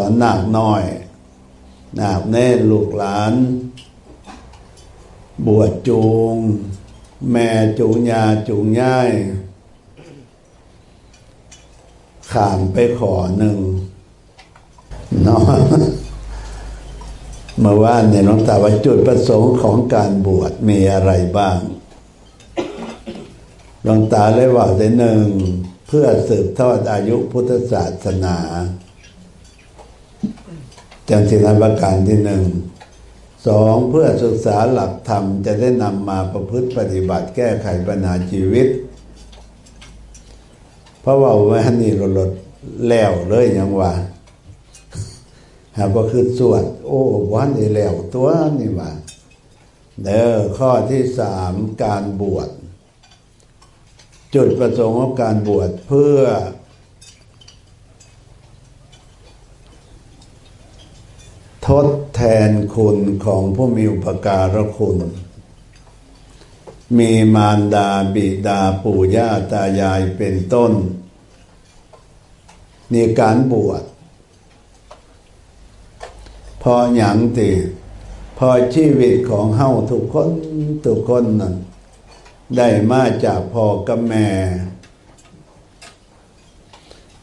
อนหนักน้อยหนักแน่ลูกหลาน บวชจูง แม่จูงยาจูงย่ายขามไปขอหนึ่งเนาะเมื่อว่าเนี่ยน้องตาว่าจุดประสงค์ของการบวชมีอะไรบ้างหลวงตาเลยว่าได้หนึ่ง เพื่อสืบทอดอายุพุทธศาสนา จังสินประการที่หนึ่งสองเพื่อศึกษาหลักธรรมจะได้นำมาประพฤติปฏิบัติแก้ไขปัญหาชีวิต เพราะว่าว่านี่รลดแล้วเลยยังว่าหากว่าคือสวด โอ้วันนี้แล้วตัวนี่ว่าเด้อข้อที่สามการบวช จุดประสงค์ของการบวชเพื่อ ทดแทนคุณของผู้มีอุปการะคุณ มีมารดาบิดาปู่ย่าตายายเป็นต้นนี่การบวชพอหยังติพอชีวิตของเฮาทุกคนทุกคนนั้นได้มาจากพ่อกับแม่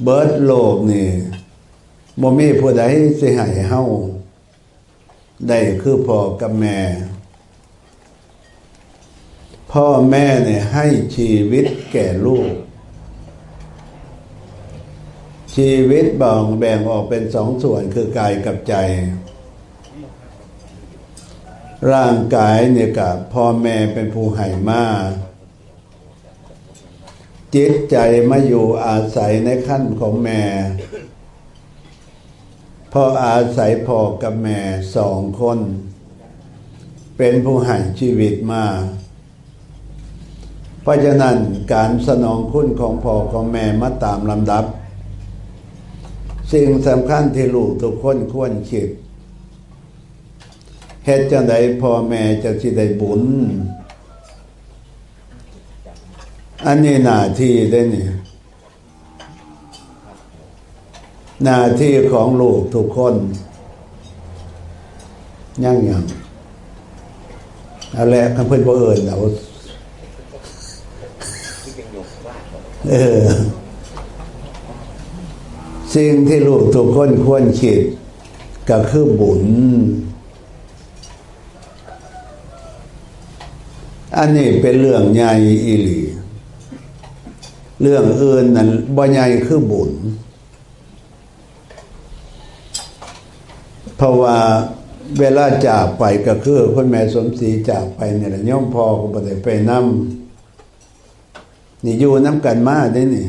เบิร์ดโลกนี่บ่มีผู้ใดสิให้เฮา ได้คือพ่อกับแม่ พ่อแม่เนี่ยให้ชีวิตแก่ลูก ชีวิตบ่งแบ่งออกเป็นสองส่วนคือกายกับใจ ร่างกายเนี่ยกับพ่อแม่เป็นผู้ให้มาจิตใจมาอยู่อาศัยในขั้นของแม่ พออาศัยพ่อกับแม่สองคน เป็นผู้ให้ชีวิตมา เพราะฉะนั้นการสนองคุณของพ่อของแม่มาตามลำดับ สิ่งสำคัญที่ลูกทุกคนควรคิดเฮ็ดจังไดพ่อแม่จะสิได้บุญ อันนี้หน้าที่ได้เนี่ย หน้าที่ของลูกทุกคนยั่งยังเอาแหละคำเพื่อนบ่เอิญเอาเออ สิ่งที่ลูกทุกคนควรคิดก็คือบุญ อันนี้เป็นเรื่องใหญ่อีหลี เรื่องอื่นนั้นบ่ใหญ่คือบุญ เพราะว่าเวลาจากไปก็คือพ่อแม่สมศรีจากไปเนี่ยละย่อมพอก็บ่ได้ไปนำนี่อยู่น้ำกันมาได้นี่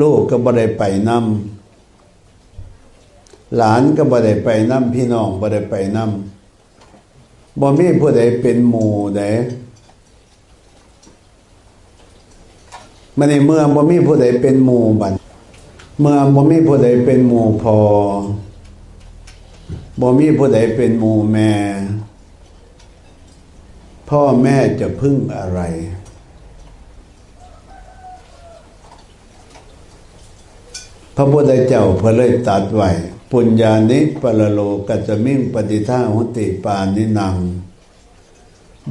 ลูกก็บ่ได้ไปนำหลานก็บ่ได้ไปนำพี่น้องบ่ได้ไปนำบ่มีผู้ใดเป็นหมู่ใดมันในเมื่อบ่มีผู้ใดเป็นหมู่บัด เมื่อบ่มีผู้ใดเป็นหมู่พอบ่มีผู้ใดเป็นหมู่แม่ พ่อแม่จะพึ่งอะไร พระพุทธเจ้าเพนเลยตัดไว้ปุญญานิปรโลกัจจมิ่งปฏิท่าหุติปานินัง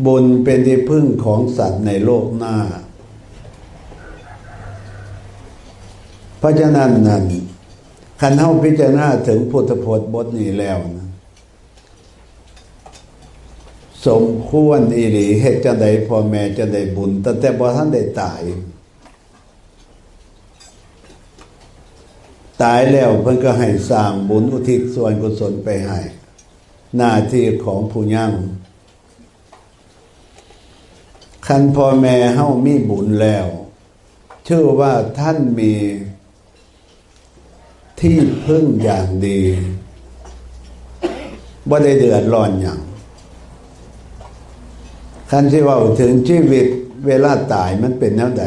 บุญเป็นที่พึ่งของสัตว์ในโลกหน้า เพราะฉะนั้นนั้นคันเฮาพิจารณาถึงพุทธพจน์บทนี้แล้วนะสมควรอีหลีเฮ็ดจะได้พ่อแม่จะได้บุญ แต่แต่บ่ท่านได้ตาย ตายแล้วเพิ่นก็ให้สร้างบุญอุทิศส่วนกุศลไปให้ หน้าที่ของผู้ยังคันพ่อแม่เฮามีบุญแล้ว ชื่อว่าท่านมี ที่พึ่งอย่างดีบ่ได้เดือดร้อนอย่างคันที่ว่าถึงชีวิตเวลาตายมันเป็นแนวใด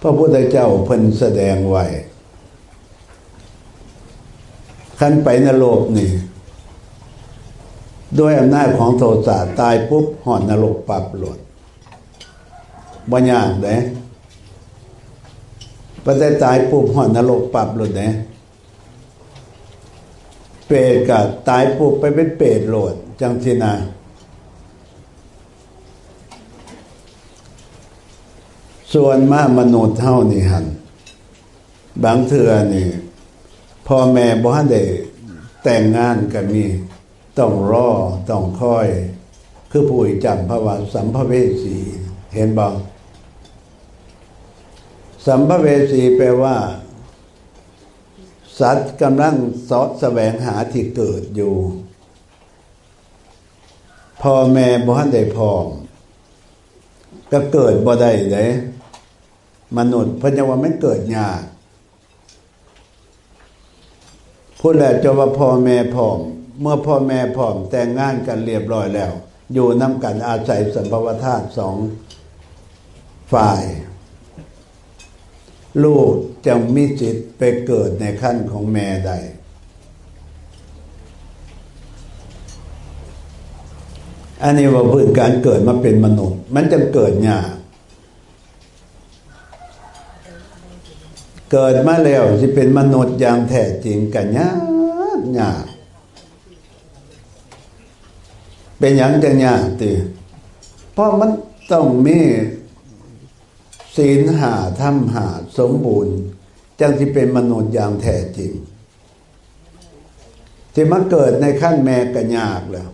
พระพุทธเจ้าเพิ่นแสดงไว้คันไปนรกนี่ด้วยอำนาจของโทสะตายปุ๊บหอนนรกปับหลดบ่ยากเด้ พอได้ตายปุ๊บหอนนรกปรับหลุดเนี่ยเปรตกับตายปุ๊บไปเป็นเปรตโหลด จังสินะส่วนมากมนุษย์เท่านี่หัน บางเทื่อนี่พ่อแม่บ่ทันได้แต่งงานกันมีต้องรอ ต้องคอย คือผู้จำภาวะสัมภเวสี เห็นบ้าง สัมภเวสีแปลว่า สัตว์กำลังสาะแสวงหาที่เกิดอยู่ พ่อแม่บ่ทันได้พร้อมก็เกิดบ่ได้เลยมนุษย์พราว่ามันเกิดยากพูดแล้วจะว่าพ่อแม่พร้อม เมื่อพ่อแม่พร้อมแต่งงานกันเรียบร้อยแล้ว อยู่น้ำกันอาศัยสัมภวธาตุสองฝ่าย ลูกจะมีจิตไปเกิดในขั้นของแม่ใด อันนี้ว่าพื้นการเกิดมาเป็นมนุษย์ มันจะเกิดยากเกิดมาแล้วที่เป็นมนุษย์อย่างแท้จริงกันยากยากเป็นอย่างจะยากตีเพราะมันต้องมี ศีลหาธรรมหาสมบูรณ์ จังที่เป็นมนุษย์อย่างแท้จริง ที่มาเกิดในขั้นแม่กันยากแล้ว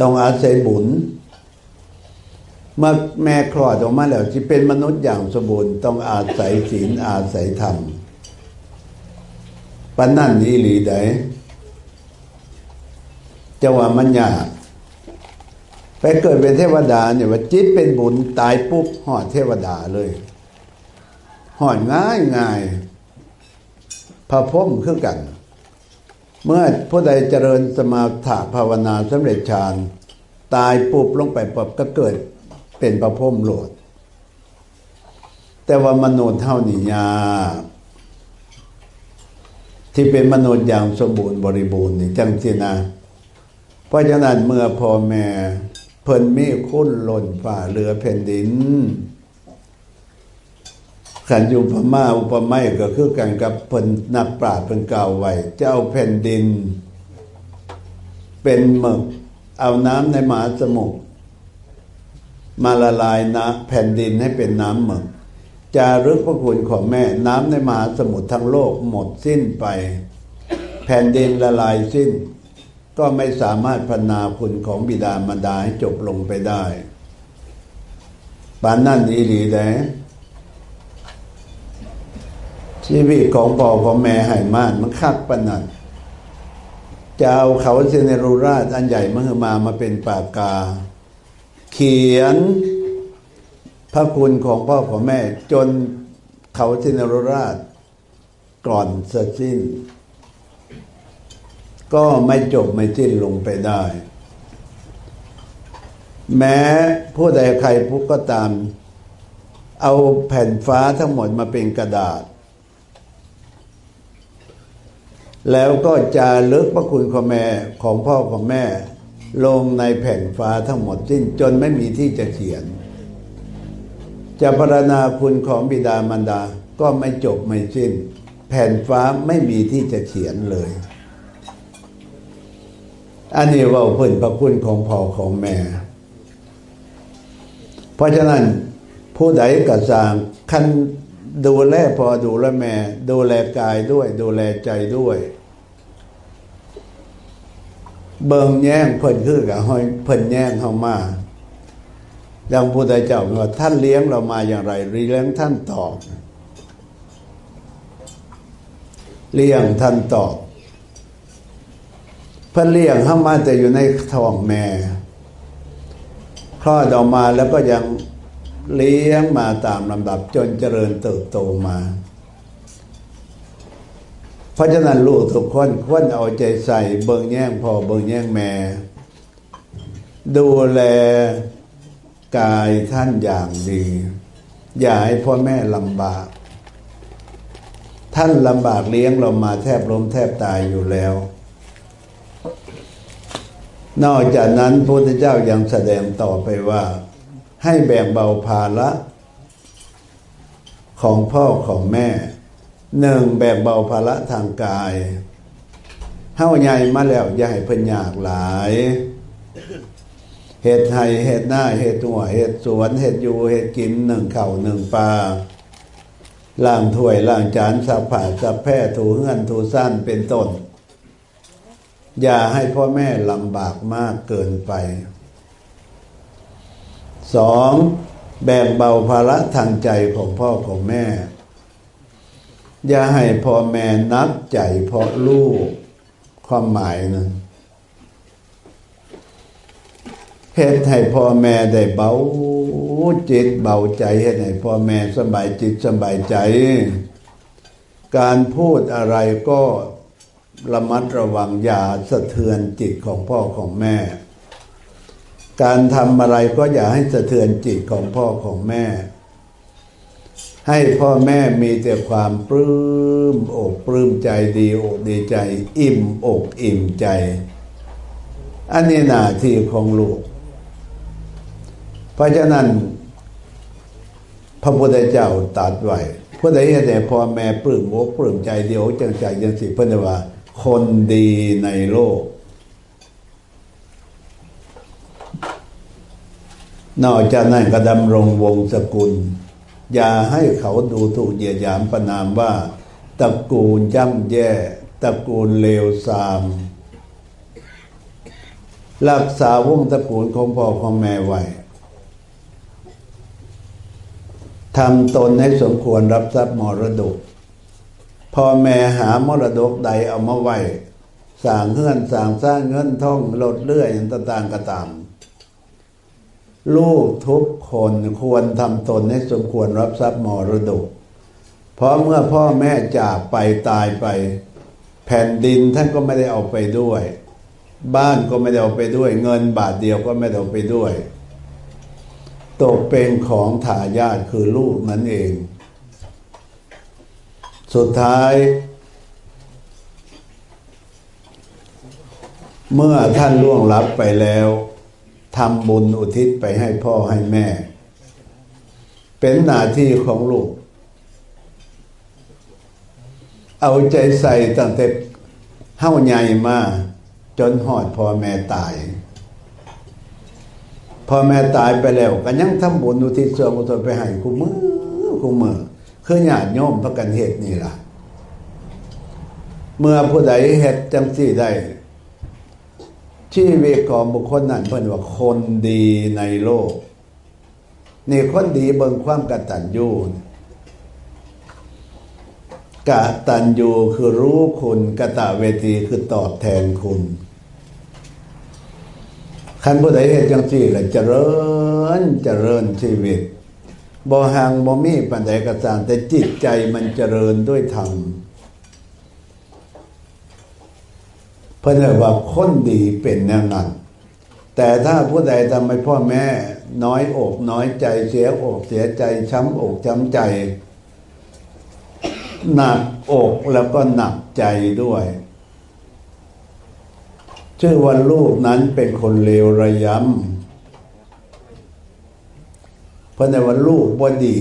ต้องอาศัยบุญเมื่อแม่คลอดออกมาแล้วที่เป็นมนุษย์อย่างสมบูรณ์ต้องอาศัยศีลอาศัยธรรมปันนั่นนี่หลีใดจะว่ามันยาก ไปเกิดเป็นเทวดาเนี่ยว่าจิตเป็นบุญตายปุ๊บหอดเทวดาเลยหอดง่ายง่ายพระพรหมคือกัน เมื่อผู้ใดเจริญสมาธิภาวนาสำเร็จฌานตายปุ๊บลงไปปบก็เกิดเป็นพระพรมโหลด แต่ว่ามนุษย์เท่านี้ยา ที่เป็นมนุษย์อย่างสมบูรณ์บริบูรณ์นี่จังสินะเพราะฉะนั้นเมื่อพ่อแม่ เพิ่นมีคุ้นหล่นฝ่าเรือแผ่นดินขันยุปมาอุปไมยก็คือกันกับเพิ่นนักปราชญ์เพิ่นกล่าวไว้เจ้าแผ่นดิน เป็นหมึกเอาน้ำในมหาสมุทรมาละลายนะแผ่นดินให้เป็นน้ำหมึกจารึกพระคุณของแม่น้ำในมหาสมุทรทั้งโลกหมดสิ้นไป แผ่นดินละลายสิ้น ก็ไม่สามารถพนาคุณของบิดามารดาให้จบลงไปได้ปานนั่นอีหลีแดชีวิตของพ่อของแม่ให้มานมันคักปนนั้นจะเอาเขาเซเนรูราชอันใหญ่มหึมามาเป็นปากกา เขียนพระคุณของพ่อของแม่ จนเขาเซเนรูราชก่อนเสร็จสิ้น ก็ไม่จบไม่สิ้นลงไปได้ แม้ผู้ใดใครผู้ก็ตาม เอาแผ่นฟ้าทั้งหมดมาเป็นกระดาษ แล้วก็จะลึกพระคุณของแม่ของพ่อของแม่ ลงในแผ่นฟ้าทั้งหมดสิ้นจนไม่มีที่จะเขียน จะพรรณนาคุณของบิดามารดาก็ไม่จบไม่สิ้น แผ่นฟ้าไม่มีที่จะเขียนเลย อันนี้ว่าเพิ่นพระคุณของพ่อของแม่ เพราะฉะนั้นผู้ใดกระสางคันดูแลพอดูแลแม่ ดูแลกายด้วย ดูแลใจด้วย เบิ่งแย่งเพิ่นคือกับห้อยเพิ่นแย่งเข้ามาดังพุทธเจ้าว่าท่านเลี้ยงเรามาอย่างไรเลี้ยงท่านตอบเลี้ยงท่านตอบ เพิ่นเลี้ยงเข้ามาแต่อยู่ในท้องแม่คลอดออกมาแล้วก็ยังเลี้ยงมาตามลำดับจนเจริญเติบโตมา เพราะฉะนั้นลูกทุกคนควรเอาใจใส่เบิ่งแย่งพ่อเบิ่งแย่งแม่ ดูแลกายท่านอย่างดี อย่าให้พ่อแม่ลำบาก ท่านลำบากเลี้ยงเรามาแทบล้มแทบตายอยู่แล้ว นอกจากนั้นพระพุทธเจ้ายังแสดงต่อไปว่า ให้แบ่งเบาภาระของพ่อของแม่หนึ่งแบกเบาภาระทางกายเฮาใหญ่มาแล้วอย่าให้เพิ่นยากหลายเฮ็ดไห้เฮ็ดหน้าเฮ็ดหัวเฮ็ดสวนเฮ็ดอยู่เฮ็ดกินหนึ่งเข่าหนึ่งปลาล้างถ้วยล้างจานสับผ้าสับแพร่ถูเฮือนถูซ่านเป็นต้น อย่าให้พ่อแม่ลำบากมากเกินไปสองแบ่งเบาภาระทางใจของพ่อของแม่ อย่าให้พ่อแม่นับใจเพราะลูกความหมายนะเฮ็ดให้พ่อแม่ได้เบาจิตเบาใจเฮ็ดให้พ่อแม่สบายจิตสบายใจ การพูดอะไรก็ ระมัดระวังอย่าสะเทือนจิตของพ่อของแม่ การทำอะไรก็อย่าให้สะเทือนจิตของพ่อของแม่ ให้พ่อแม่มีแต่ความปลื้มอกปลื้มใจดีอกดีใจ อิ่มอกอิ่มใจ อันนี้หน้าที่ของลูก เพราะฉะนั้น พระพุทธเจ้าตรัสไว้ผู้ใดเห็นแต่พ่อแม่ปลื้มอกปลื้มใจเดียวจังใจจังสิเพิ่นว่า คนดีในโลก นอกจากนั้นก็ดำรงวงศกุล อย่าให้เขาดูถูกเหยียดหยามประนามว่าตระกูลย่ำแย่ตระกูลเลวทราม รักษาวงตระกูลของพ่อของแม่ไว้ทำตนให้สมควรรับทรัพย์มรดก พ่อแม่หามรดกใดเอามาไว้สร้างเฮือนสร้างสร้างเงินท่องลดเลื่อยอย่างต่างๆก็ตามลูกทุกคนควรทำตนให้สมควรรับทรัพย์มรดก เพราะเมื่อพ่อแม่จากไปตายไป แผ่นดินท่านก็ไม่ได้เอาไปด้วย บ้านก็ไม่ได้เอาไปด้วย เงินบาทเดียวก็ไม่ได้เอาไปด้วย ตกเป็นของทายาทคือลูกนั่นเอง สุดท้าย เมื่อท่านล่วงลับไปแล้วทำบุญอุทิศไปให้พ่อให้แม่ เป็นหน้าที่ของลูก เอาใจใส่ตั้งแต่เฮ้าใหญ่มา จนหอดพ่อแม่ตายพ่อแม่ตายไปแล้วก็ยังทำบุญอุทิศส่วนกุศลไปให้คู่มือคู่มือ คือญาติโยมพระกันเหตุนี่ล่ะ เมื่อผู้ใดเหตุจังสี่ได้ชีวิตของบุคคลนั้นเพิ่นว่าคนดีในโลก นี่คนดีเบิ่งความกตัญญูกตัญญูคือรู้คุณกตเวทีคือตอบแทนคุณคันผู้ใดเห็นจังซี่แหละเจริญเจริญชีวิต บ่ห่างบ่มีปัญญากระสานแต่จิตใจมันเจริญด้วยธรรมเพื่อนเรียกว่าคนดีเป็นแนวนั้นแต่ถ้าผู้ใดทำให้พ่อแม่น้อยอกน้อยใจเสียอกเสียใจช้ำอกช้ำใจ หนักอกแล้วก็หนักใจด้วยชื่อว่าลูกนั้นเป็นคนเลวระยำ เพราะในวันลูกบดี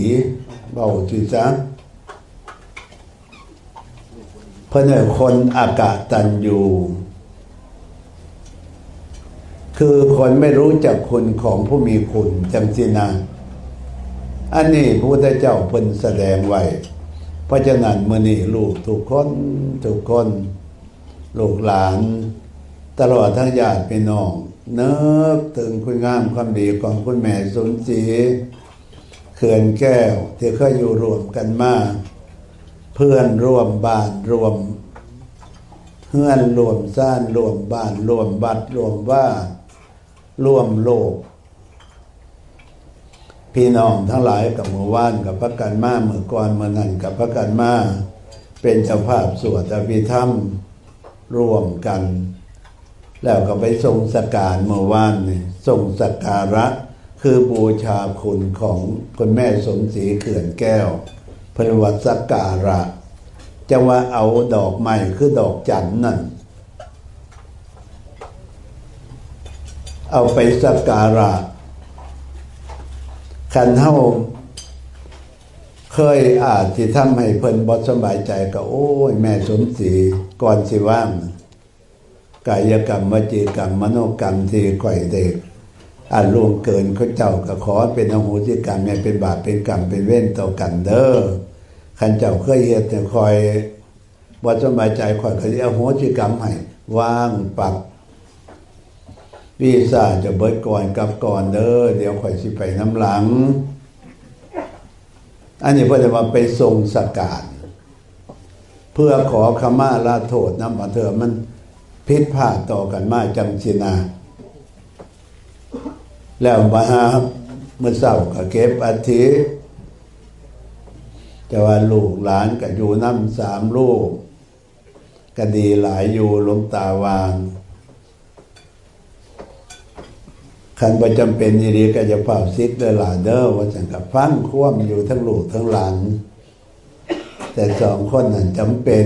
เบาจีซะเพราะในคนอากาศตันอยู่คือคนไม่รู้จักคุณของผู้มีคุณจังสินะอันนี้พระพุทธเจ้าเพิ่นแสดงไว้เพราะฉะนั้นมื่อนี้ลูกทุกคนทุกคนลูกหลาน ตลอดทั้งญาติพี่น้องเนิกถึงคุณงามความดีของคุณแม่สมศรี ขื่อนแก้วที่เคยอยู่รวมกันมาเพื่อนร่วมบ้านรวม เพื่อนรวมซ่านรวมบ้านรวมบัดรวมว่ารวมโลก พี่น้องทั้งหลายกับหมู่ว่านกับพระกันมาเมื่อก่อนเมื่อนั้นกับพระกันมาเป็นเจ้าภาพสวดอภิธรรมร่วมกัน แล้วก็ไปทรงสการเมื่อวานนี่ทรงสการะ คือบูชาคุณของคุณแม่สมศรีเขื่อนแก้วพระวัตสกการะ จะว่าเอาดอกไม้คือดอกจันนั่น เอาไปสักการะขันเท่าเคยอาจที่ทำให้เพิ่นบ่สบายใจก็โอ้ย แม่สมศรีก่อนสิว่างกายกรรมวจีกรรมมโนกรรมที่ข่อยเด็ก อาจล่วงเกินเขาเจ้าก็ขอเป็นอโหสิกรรมให้เป็นบาปเป็นกรรมเป็นเว้นต่อกันเด้อคันเจ้าเคยเฮ็ดแต่คอยบ่สบายใจข่อยก็สิอโหสิกรรมให้ว่างปรับวีซ่าจะเบิดก่อนกับก่อนเด้อเดี๋ยวข่อยสิไปน้ำหลัง อันนี้เพื่อจะมาไปทรงสการเพื่อขอขมาลาโทษน้ำมาเถอะมันพิษพลาดต่อกันมาจังชินา แล้วมาหาเมื่อเศร้าก็เก็บอาทิแต่ว่าลูกหลานก็อยู่น้ำสามลูกก็ดีหลายอยู่หลวงตาวาง คันประจำเป็นยีดีก็จะเป่าซิกเดอหลาเดอร์ว่าจังกับฟังคว่ำอยู่ทั้งลูกทั้งหลานแต่สองคนนั้นจำเป็น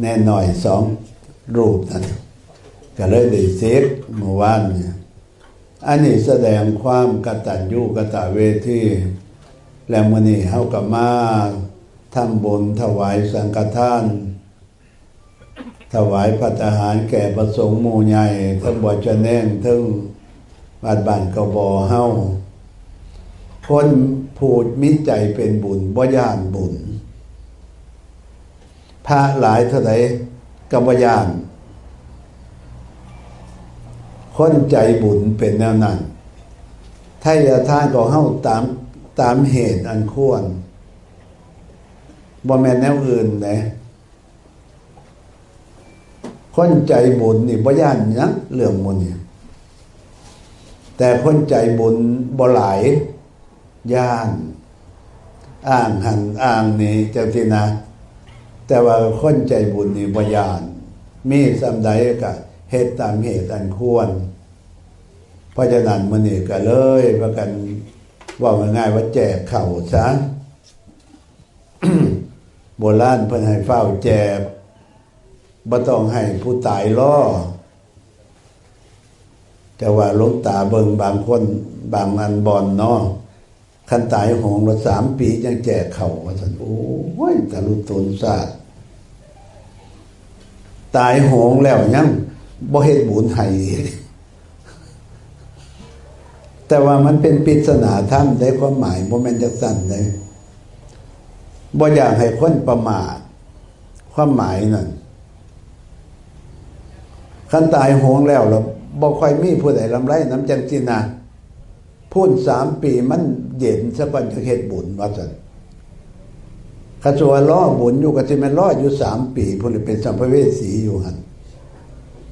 แน่หน่อยสองรูปนั้นก็เลยได้ซิกเมื่อวานเนี่ย อันนี้แสดงความกตัญญูกตเวทีและมื้อนี้เฮากับมาทำบุญถวายสังฆทาน ถวายพัตหารแก่ประสงค์หมู่ใหญ่ทั้งบ่จะแน่งทั้งบาดบานกบอเฮาคนพูดมิใจเป็นบุญบ่ย่านบุญ พระหลายเท่าไหร่กบย่าน คนใจบุญเป็นแนวนั้นถ้าจะทานก็เฮาตามตามเหตุอันควรบ่แม่นแนวอื่นนะคนใจบุญนี่บ่ย่านหยังเรื่องมุนนี่ยแต่คนใจบุญบ่หลายย่านอ้างหันอ้างนี่เจ้าที่นะ แต่ว่าคนใจบุญนี่บ่ย่าน มีสำใดก็ เหตุตามเหตุอันควรเพราะฉะนั้นมื้อนี้ก็เลยประกันว่าง่ายว่าแจกเข่าซะโบราณเพิ่นให้เฝ้าแจกบ่ต้องให้ผู้ตายล่อแต่ว่าลงตาเบิงบางคนบางอันบอนเนาะคันตายหงละสามปียังแจกเข่าว่าซั่นโอ้ยตะลุตนซาดตายหงแล้วยัง บ่เฮ็ดบุญให้แต่ว่ามันเป็นปริศนาธรรมได้ความหมายบ่แม่นจักสั่นเลยบ่อยากให้คนประมาทความหมายนั่นคันตายโหงแล้วเราบ่ค่อยมีผู้ใดลำไรน้ำจังสินะพูดสามปีมันเย็นซะก่อนจะเฮ็ดบุญว่าซั่นคันสัวล้อบุญอยู่ก็สิแม่นล้ออยู่สามปีพุ่นเป็นสัมภเวสีอยู่หัน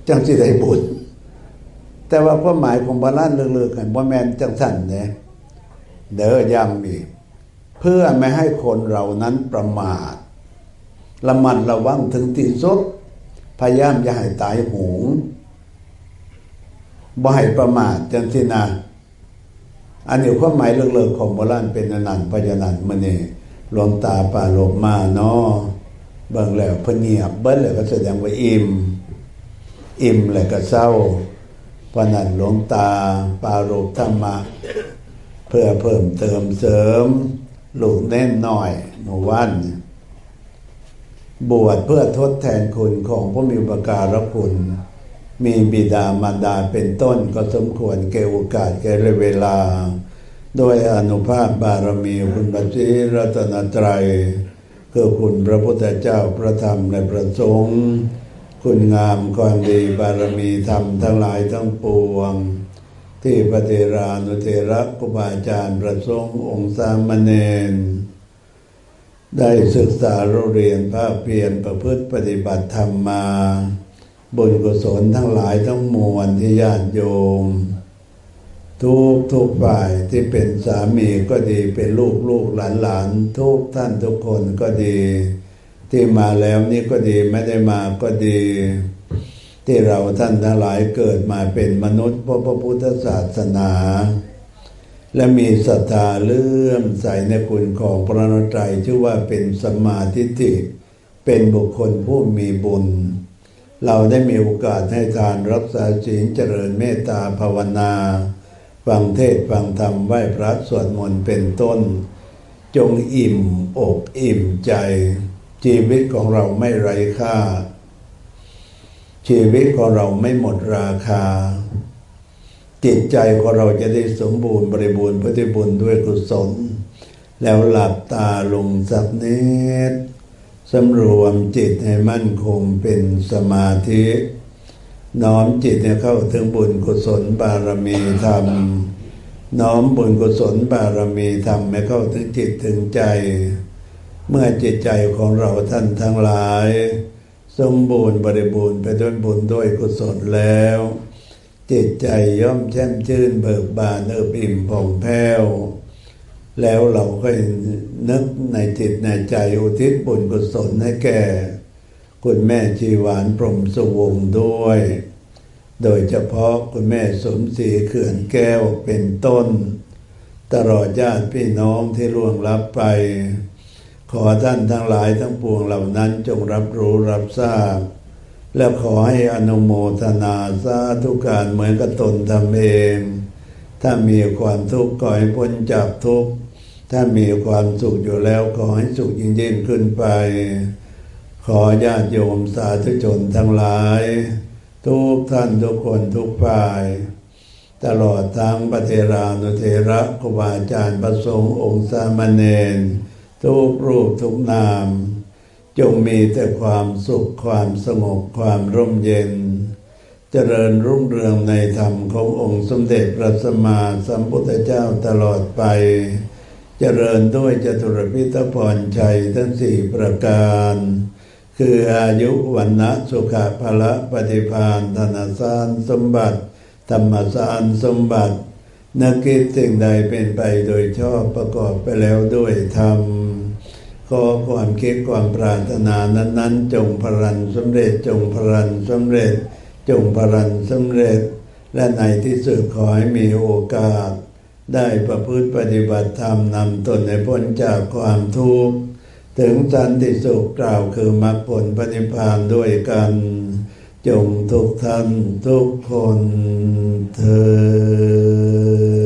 จังสิได้บุญแต่ว่าความหมายของบาลานเลือกๆกันบ่แมนจังสั่นเนี่ยเด้อย้ำอีกเพื่อไม่ให้คนเรานั้นประมาทระมัดระวังถึงที่สุดพยายามอย่าให้ตายโหงบ่ให้ประมาทจังที่นาอันนี้ความหมายเลิกๆของโบราณเป็นอนันต์พยานันมื้อนี้หลวงตาปาโลกมาเนาะเบิ่งแล้วเพิ่นเงียบเบิ่แล้วก็แสดงว่าอิ่ม อิ่มแล้วก็เศร้าเพนั้นหลวงตา ปารบธรรมะ เพื่อเพิ่มเติมเสริมลูกแน่นหน่อยเมื่วัน บวชเพื่อทดแทนคุณของผู้มีอุปการะคุณ มีบิดามารดาเป็นต้นก็สมควรแก่โอกาสแก่เวลา โดยอนุภาพบารมีคุณพระศรีรัตนตรัยคือคุณพระพุทธเจ้าพระธรรมและพระสงฆ์ คุณงามความดีบารมีธรรมทั้งหลายทั้งปวง ที่พระเทรานุเทระครูบาอาจารย์ประสงค์องค์สามเณรได้ศึกษาเราเรียนภาคเพียรประพฤติปฏิบัติธรรมมาบุญกุศลทั้งหลายทั้งมวลที่ญาติโยม ทุกทุกฝ่ายที่เป็นสามีก็ดีเป็นลูกลูกหลานหลานทุกท่านทุกคนก็ดี ที่มาแล้วนี่ก็ดีไม่ได้มาก็ดี ที่เราท่านทั้งหลายเกิดมาเป็นมนุษย์เพราะพระพุทธศาสนา และมีศรัทธาเลื่อมใสในคุณของพระนตรัยชื่อว่าเป็นสมาทิฏฐิเป็นบุคคลผู้มีบุญ เราได้มีโอกาสให้ทานรักษาศีลเจริญเมตตาภาวนาฟังเทศฟังธรรมไหว้พระสวดมนต์เป็นต้น จงอิ่มอกอิ่มใจ ชีวิตของเราไม่ไร้ค่า ชีวิตของเราไม่หมดราคา จิตใจของเราจะได้สมบูรณ์บริบูรณ์พุทธิบุญด้วยกุศล แล้วหลับตาลงสักนิดสำรวมจิตให้มั่นคงเป็นสมาธิ น้อมจิตให้เข้าถึงบุญกุศลบารมีธรรม น้อมบุญกุศลบารมีธรรมให้เข้าถึงจิตถึงใจ เมื่อจิตใจของเราท่านทั้งหลาย สมบูรณ์บริบูรณ์ไปด้วยบุญด้วยกุศลแล้ว จิตใจย่อมแช่มชื่นเบิกบานเอิบอิ่มผ่องแผ้วแล้วเราก็นึกในจิตในใจอุทิศบุญกุศลให้แก่ คุณแม่ชีหวานพรมสวงด้วย โดยเฉพาะคุณแม่สมศรีเขื่อนแก้วเป็นต้น ตลอดญาติพี่น้องที่ล่วงลับไป ขอท่านทั้งหลายทั้งปวงเหล่านั้นจงรับรู้รับทราบ และขอให้อนุโมทนาสาธุการเหมือนกับตนทำเอง ถ้ามีความทุกข์ก็ให้พ้นจากทุกข์ ถ้ามีความสุขอยู่แล้วขอให้สุขยิ่งยิ่งขึ้นไป ขอญาติโยมสาธุชนทั้งหลาย ทุกท่านทุกคนทุกฝ่าย ตลอดทั้งพระเทรานุเทระครูบาอาจารย์ประสงค์องค์สามเณร ทุกรูปทุกนาม จงมีแต่ความสุขความสงบความร่มเย็น เจริญรุ่งเรืองในธรรมขององค์สมเด็จพระสัมมาสัมพุทธเจ้าตลอดไป เจริญด้วยจตุรพิธพรชัยทั้งสี่ประการ คืออายุวันนะสุขภาละปฏิพานธนสารสมบัติ ธรรมสารสมบัติ นักกิจสิ่งใดเป็นไปโดยชอบประกอบไปแล้วด้วยธรรมขอความคิดความปรารถนานั้น ๆ จงพลันสำเร็จจงพลันสำเร็จ จงพลันสำเร็จ และในที่สุดขอให้มีโอกาส ได้ประพฤติปฏิบัติธรรมนำตนให้พ้นจากความทุกข์ถึงสันติสุขกล่าวคือมรรคผลปฏิพานด้วยกัน จงทุกท่านทุกคนเธอ